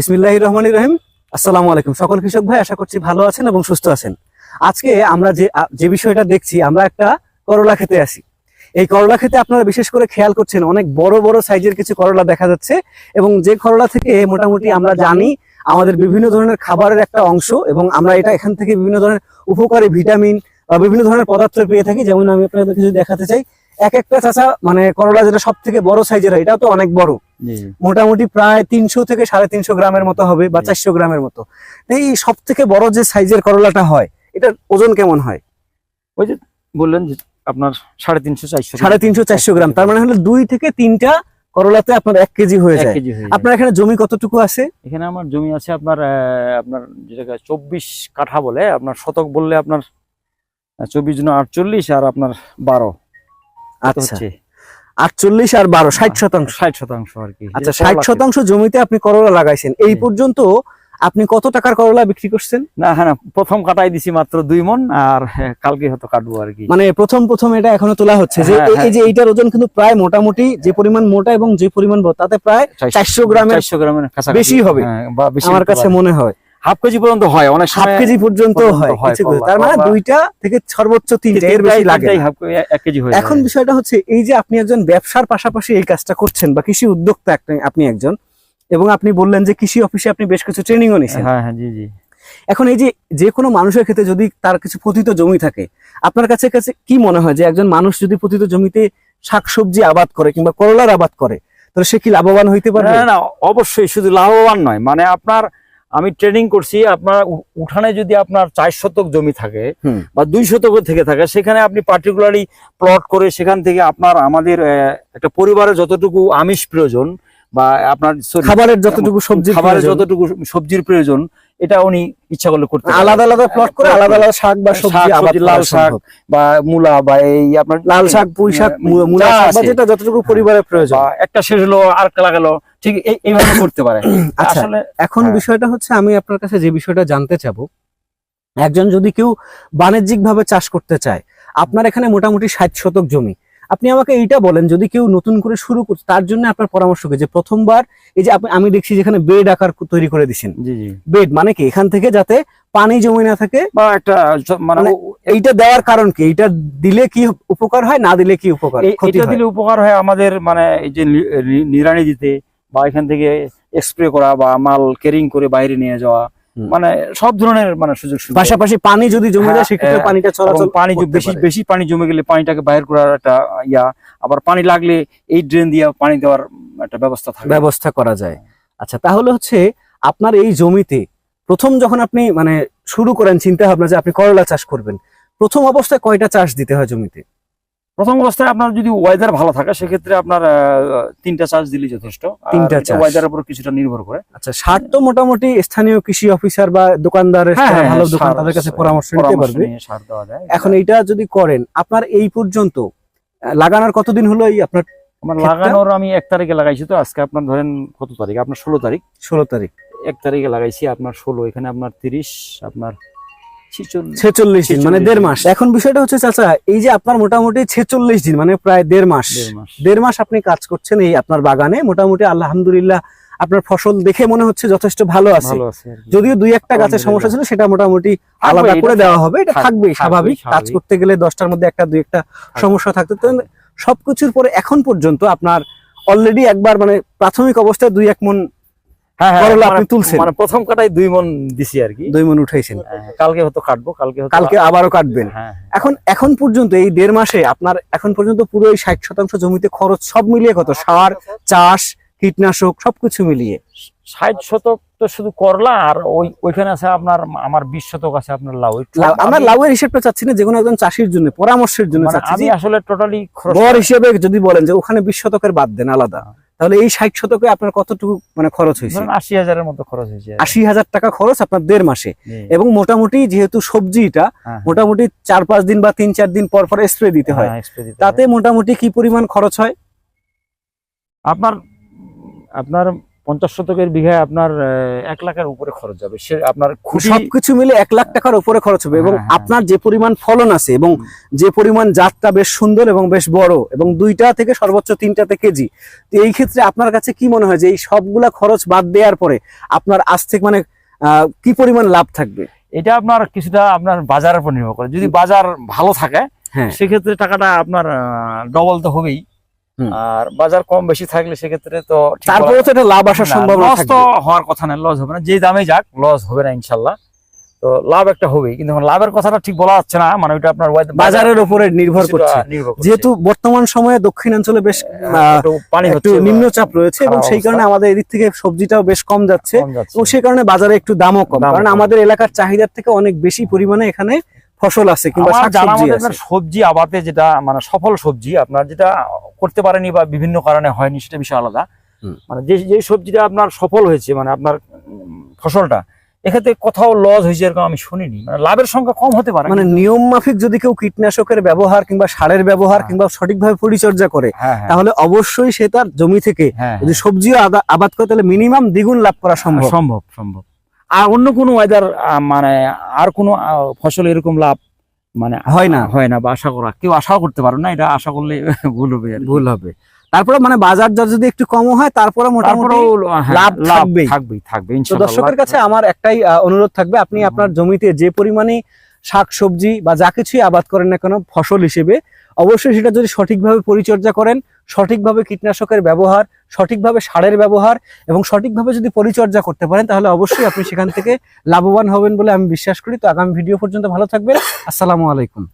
বিসমিল্লাহ রহমান রহিম। আসসালামু আলাইকুম। সকল কৃষক ভাই, আশা করছি ভালো আছেন এবং সুস্থ আছেন। আজকে আমরা যে যে বিষয়টা দেখছি, আমরা একটা করলা খেতে আসি। এই করলা খেতে আপনারা বিশেষ করে খেয়াল করছেন, অনেক বড় বড় সাইজের কিছু করলা দেখা যাচ্ছে এবং যে করলা থেকে মোটামুটি আমরা জানি, আমাদের বিভিন্ন ধরনের খাবারের একটা অংশ এবং আমরা এটা এখান থেকে বিভিন্ন ধরনের উপকারী ভিটামিন বা বিভিন্ন ধরনের পদার্থ পেয়ে থাকি। যেমন আমি আপনাদেরকে যদি দেখাতে চাই, এক একটা চাচা মানে করলা যেটা সব থেকে বড় সাইজের এটাও তো অনেক বড়। মোটামুটি প্রায় তিনশো থেকে সাড়ে তিনশো গ্রামের মতো হবে বা চারশো গ্রামের মতো। এই সব থেকে বড় যে সাইজের করলাটা হয় এটার ওজন কেমন হয়? ওই যে বললেন যে আপনার সাড়ে তিনশো চারশো সাড়ে তিনশো চারশো গ্রাম। তার মানে হলো দুই থেকে তিনটা করলাতে আপনার এক কেজি হয়ে যায়। আপনার এখানে জমি কতটুকু আছে? এখানে আমার জমি আছে আপনার আপনার যেটাকে চব্বিশ কাঠা বলে আপনার শতক বললে আপনার চব্বিশ জন আটচল্লিশ আর আপনার বারো। আচ্ছা। আটচল্লিশ আর বারো ষাট শতাংশ। ষাট শতাংশ আর কি। আচ্ছা ষাট শতাংশ জমিতে আপনি করলা লাগাইছেন। এই পর্যন্ত আপনি কত টাকার করলা বিক্রি করছেন? না হ্যাঁ প্রথম কাটাই দিছি মাত্র দুই মন আর হ্যাঁ, কালকে হয়তো কাটবো আর কি। মানে প্রথম প্রথম এটা এখনও তোলা হচ্ছে। যে হ্যাঁ, এই- এই হ্যাঁ। যে এইটার ওজন কিন্তু প্রায় মোটামুটি যে পরিমাণ মোটা এবং যে পরিমাণ বড় তাতে প্রায় চারশো গ্রামের চারশো গ্রামের বেশি হবে। হ্যাঁ, বা বেশি আমার কাছে মনে হয়। হাফ কেজি পর্যন্ত হয় অনেক হাফ কেজি পর্যন্ত হয়। তার মানে দুইটা থেকে সর্বোচ্চ তিনটা এর বেশি লাগে এক কেজি হয়ে এখন বিষয়টা হচ্ছে এই যে আপনি একজন ব্যবসার পাশাপাশি এই কাজটা করছেন বা কৃষি উদ্যোক্তা আপনি একজন এবং আপনি বললেন যে কৃষি অফিসে আপনি বেশ কিছু ট্রেনিংও নিছেন। হ্যাঁ হ্যাঁ জি জি। এখন এই যে যে কোনো মানুষের ক্ষেত্রে যদি তার কিছু পতিত জমি থাকে আপনার কাছে কাছে কি মনে হয় যে একজন মানুষ যদি পতিত জমিতে শাকসবজি আবাদ করে কিংবা করলার আবাদ করে তাহলে সে কি লাভবান হইতে পারে না, না অবশ্যই শুধু লাভবান নয় মানে আপনার আমি ট্রেনিং করছি আপনার উঠানে যদি আপনার চার শতক জমি থাকে বা দুই শতক থেকে থাকে সেখানে আপনি পার্টিকুলারলি প্লট করে সেখান থেকে আপনার আমাদের একটা পরিবারের যতটুকু আমিষ প্রয়োজন বা আপনার খাবারের যতটুকু সবজি খাবারের যতটুকু সবজির প্রয়োজন এটা উনি ইচ্ছা করলে করতে আলাদা আলাদা প্লট করে আলাদা আলাদা শাক বা সবজি লাল শাক, বা মূলা বা এই আপনার লাল শাক পুঁই শাক মূলা। যেটা যতটুকু পরিবারের প্রয়োজন। বা একটা শেষ হলো আর একটা লাগালো ঠিক এইভাবে করতে পারে। আচ্ছা এখন হ্যাঁ। বিষয়টা হচ্ছে আমি আপনার কাছে যে বিষয়টা জানতে চাবো একজন যদি কেউ বাণিজ্যিক ভাবে চাষ করতে চায় আপনার এখানে মোটামুটি ষাট শতক জমি আপনি আমাকে এইটা বলেন যদি কেউ নতুন করে শুরু করছে তার জন্য আপনার পরামর্শ কি? যে প্রথমবার এই যে আমি দেখছি যেখানে বেড আকার তৈরি করে জি বেড মানে কি? এখান থেকে যাতে পানি জমে না থাকে? বা একটা মানে মানে এইটা দেওয়ার কারণ কি? এইটা দিলে কি উপকার হয়? না দিলে কি উপকার এটা দিলে উপকার হয় আমাদের মানে এই যে নি- নি- দিতে বা এখান থেকে স্প্রে করা বা মাল ক্যারিং করে বাইরে নিয়ে যাওয়া মানে সব ধরনের মানে সুযোগ সুবিধা। পাশাপাশি পানি যদি জমে যায় সেক্ষেত্রে হ্যাঁ, পানিটা চলাচল পানি বেশি বেশি পানি জমে গেলে পানিটাকে বাইর করার একটা ইয়া আবার পানি লাগলে এই ড্রেন দিয়ে পানি দেওয়ার একটা ব্যবস্থা থাকে। ব্যবস্থা করা যায়। আচ্ছা তাহলে হচ্ছে আপনার এই জমিতে প্রথম যখন আপনি মানে শুরু করেন চিন্তা ভাবনা যে আপনি করলা চাষ করবেন প্রথম অবস্থায় কয়টা চাষ দিতে হয় জমিতে? প্রথম অবস্থায় আপনার যদি ওয়েদার ভালো থাকে সেক্ষেত্রে আপনার তিনটা চার্জ দিলে যথেষ্ট। তিনটা চাষ। ওয়েদারের উপর কিছুটা নির্ভর করে। আচ্ছা সার তো মোটামুটি স্থানীয় কৃষি অফিসার বা দোকানদারের হ্যাঁ, হ্যাঁ, ভালো দোকান সার- তাদের কাছে পরামর্শ নিতে পারবে। সার দেওয়া যায়। এখন এটা যদি করেন আপনার এই পর্যন্ত লাগানোর কতদিন হলো এই আপনার আমার লাগানোর আমি এক তারিখে লাগাইছি তো আজকে আপনার ধরেন কত তারিখ? আপনার ষোলো তারিখ। ষোলো তারিখ। এক তারিখে লাগাইছি আপনার ষোলো এখানে আপনার তিরিশ আপনার ছিচল্লিশ দিন মানে দেড় মাস। এখন বিষয়টা হচ্ছে চাচা এই যে আপনার মোটামুটি ছেচল্লিশ দিন মানে প্রায় দেড় মাস। দেড় মাস। আপনি কাজ করছেন এই আপনার বাগানে। মোটামুটি আলহামদুলিল্লাহ আপনার ফসল দেখে মনে হচ্ছে যথেষ্ট ভালো আছে। যদিও দুই একটা গাছের সমস্যা ছিল সেটা মোটামুটি আলাদা করে দেওয়া হবে এটা থাকবে, থাকবেই স্বাভাবিক। কাজ করতে গেলে দশটার মধ্যে একটা দুই একটা সমস্যা থাকতো তো সবকিছুর পরে এখন পর্যন্ত আপনার অলরেডি একবার মানে প্রাথমিক অবস্থায় দুই এক মন করলা মানে- আপনি তুলছেন। মানে প্রথম কাটাই দুই মন দিছি আর কি। দুই মন উঠাইছেন। হ্যাঁ, কালকে হয়তো কাটবো কালকে কালকে আবারও কাটবেন। হ্যাঁ এখন এখন পর্যন্ত এই দেড় মাসে আপনার এখন পর্যন্ত পুরো এই ষাট শতাংশ জমিতে খরচ সব মিলিয়ে কত? সার চাষ কীটনাশক সবকিছু মিলিয়ে। ষাট শতক তো শুধু করলা আর ওই ওইখানে আছে আপনার আমার বিশ শতক আছে আপনার লাউ। আমরা লাউয়ের হিসেবটা চাচ্ছি না যে কোনো একজন চাষির জন্য পরামর্শের জন্য মানে আমি আসলে টোটালি গড় হিসেবে যদি বলেন যে ওখানে বিশ শতকের বাদ দেন আলাদা। তাহলে এই ষাট শতকে আপনার কতটুকু মানে খরচ হয়েছে? আশি হাজারের মতো খরচ হয়েছে আশি হাজার টাকা খরচ আপনার দেড় মাসে। এবং মোটামুটি যেহেতু সবজিটা হ্যাঁ, মোটামুটি চার পাঁচ দিন বা তিন চার দিন পর পর স্প্রে দিতে হয়। হ্যাঁ, দিতে তাতে মোটামুটি কি পরিমাণ খরচ হয়? আপনার আপনার পঞ্চাশ শতকের বিঘায় আপনার এক লাখের উপরে খরচ যাবে সে আপনার সবকিছু মিলে এক লাখ টাকার উপরে খরচ হবে এবং হ্যাঁ, হ্যাঁ। আপনার যে পরিমাণ ফলন আছে এবং যে পরিমাণ জাতটা বেশ সুন্দর এবং বেশ বড় এবং দুইটা থেকে সর্বোচ্চ তিনটাতে কেজি তো এই ক্ষেত্রে আপনার কাছে কি মনে হয় যে এই সবগুলা খরচ বাদ দেওয়ার পরে আপনার আজ থেকে মানে কি পরিমাণ লাভ থাকবে? এটা আপনার কিছুটা আপনার বাজারের উপর নির্ভর করে। যদি বাজার ভালো থাকে হ্যাঁ। সেক্ষেত্রে টাকাটা আপনার ডবল তো হবেই। আর বাজার কম বেশি থাকলে সেক্ষেত্রে তো তারপরে তো এটা লাভ আসার সম্ভাবনা loss তো হওয়ার কথা না লস হবে না। যে দামে যাক লস হবে না ইনশাল্লাহ। তো লাভ একটা হবেই। কিন্তু লাভের কথাটা ঠিক বলা যাচ্ছে না মানে ওইটা আপনার বাজারের উপরে নির্ভর করছে। যেহেতু বর্তমান সময়ে দক্ষিণাঞ্চলে বেশ হ্যাঁ, পানি একটু নিম্নচাপ রয়েছে এবং সেই কারণে আমাদের এদিক থেকে সবজিটাও বেশ কম যাচ্ছে। এবং সেই কারণে বাজারে একটু দামও কম। কারণ আমাদের এলাকার চাহিদার থেকে অনেক বেশি পরিমাণে এখানে ফসল আছে কিংবা সবজি আবাদে যেটা মানে সফল সবজি আপনার যেটা করতে পারেনি বা বিভিন্ন কারণে হয়নি সেটা বিষয় আলাদা। মানে যে যে সবজিটা আপনার সফল হয়েছে মানে আপনার ফসলটা এক্ষেত্রে কোথাও লস হয়েছে এরকম আমি শুনিনি। মানে লাভের সংখ্যা কম হতে পারে। মানে নিয়ম মাফিক যদি কেউ কীটনাশকের ব্যবহার কিংবা সারের ব্যবহার হ্যাঁ। কিংবা সঠিকভাবে পরিচর্যা করে হ্যাঁ হ্যাঁ। তাহলে অবশ্যই সে তার জমি থেকে যদি সবজিও আবাদ করে তাহলে মিনিমাম দ্বিগুণ লাভ করা সম্ভব। সম্ভব সম্ভব। আর অন্য কোনো ওয়েদার মানে আর কোনো ফসল এরকম লাভ মানে হয় না হয় না বা আশা করা। কেউ আশাও করতে পারো না এটা আশা করলে ভুল হবে ভুল হবে। তারপরে মানে বাজার দর যদি একটু কম হয় তারপরে মোটামুটি হ্যাঁ, লাভ থাকবেই। থাকবেই থাকবে দর্শকের কাছে আমার একটাই অনুরোধ থাকবে আপনি আপনার জমিতে যে পরিমাণে শাক সবজি বা যা কিছুই আবাদ করেন না কেন ফসল হিসেবে অবশ্যই সেটা যদি সঠিকভাবে পরিচর্যা করেন সঠিকভাবে কীটনাশকের ব্যবহার, সঠিকভাবে সারের ব্যবহার এবং সঠিকভাবে যদি পরিচর্যা করতে পারেন, তাহলে অবশ্যই আপনি সেখান থেকে লাভবান হবেন বলে আমি বিশ্বাস করি। তো আগামী ভিডিও পর্যন্ত ভালো থাকবেন। আসসালামু আলাইকুম।